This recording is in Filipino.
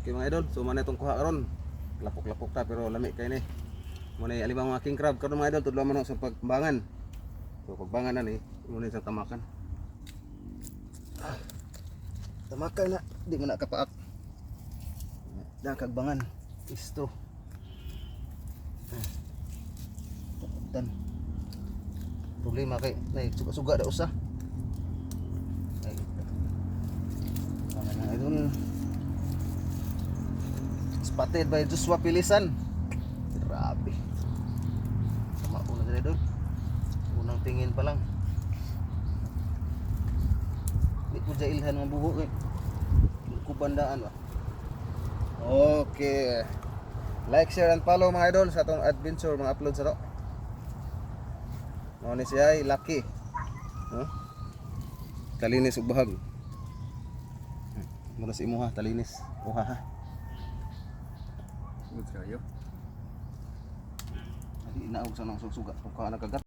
Okay mga idol, so man itong kuha karon. Lapok-lapok ta pero lami kay ni. Muna yung alimang mga king crab karon mga idol tudlo man sa pagbangan. So pagbangan na ni, muna sa tamakan. Ah, Tamakan na, di mo na kapaak. Dan kagbangan. Isto. Dan. Problema kay nay suga-suga da usa. Ay. Bangan na idol. Spotted by Joshua Pilisan. Grabe. Sama una dali doon. Unang tingin pa lang. Hindi ko jailhan ng buho kay. Kubandaan ba? Okay. Like, share, and follow mga idol sa atong adventure, mga upload sa to. Mao ni siya ay lucky. No? Talinis ug bahag. Muna si imuha, talinis. Uha ha. Good kayo. Adi inaog sa nang susuga kung ka nakagat.